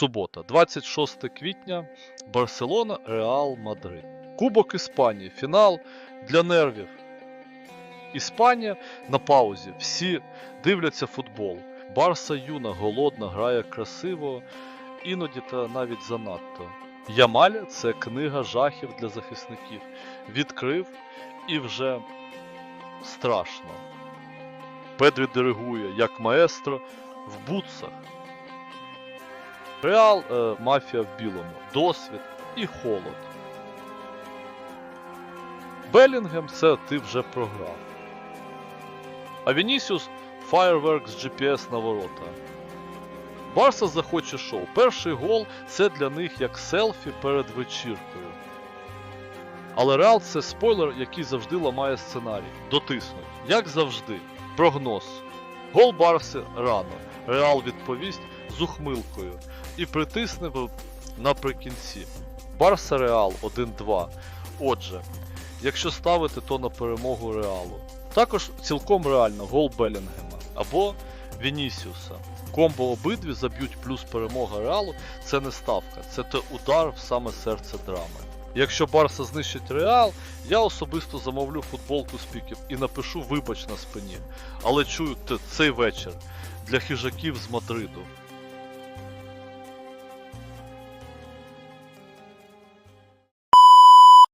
Субота, 26 квітня, Барселона, Реал Мадрид. Кубок Іспанії, фінал для нервів. Іспанія на паузі. Всі дивляться футбол. Барса юна, голодна, грає красиво, іноді та навіть занадто. Ямаль це книга жахів для захисників. Відкрив і вже страшно. Педрі диригує, як маестро в бутсах. Реал е, мафія в білому, досвід і холод. Белінгем це ти вже програв. А Вінісіус фаєрверк GPS на ворота. Барса захоче шоу. Перший гол це для них як селфі перед вечіркою. Але Реал це спойлер, який завжди ламає сценарій. Дотиснуть. Як завжди. Прогноз. Гол Барси рано. Реал відповість з ухмилкою і притисне наприкінці. Барса Реал 1-2. Отже, якщо ставити, то на перемогу Реалу. Також цілком реально гол Белінгема або Вінісіуса. Комбо обидві заб'ють плюс перемога Реалу це не ставка, це те удар в саме серце драми. Якщо Барса знищить Реал, я особисто замовлю футболку з піків і напишу вибач на спині. Але чую цей вечір для хижаків з Мадриду.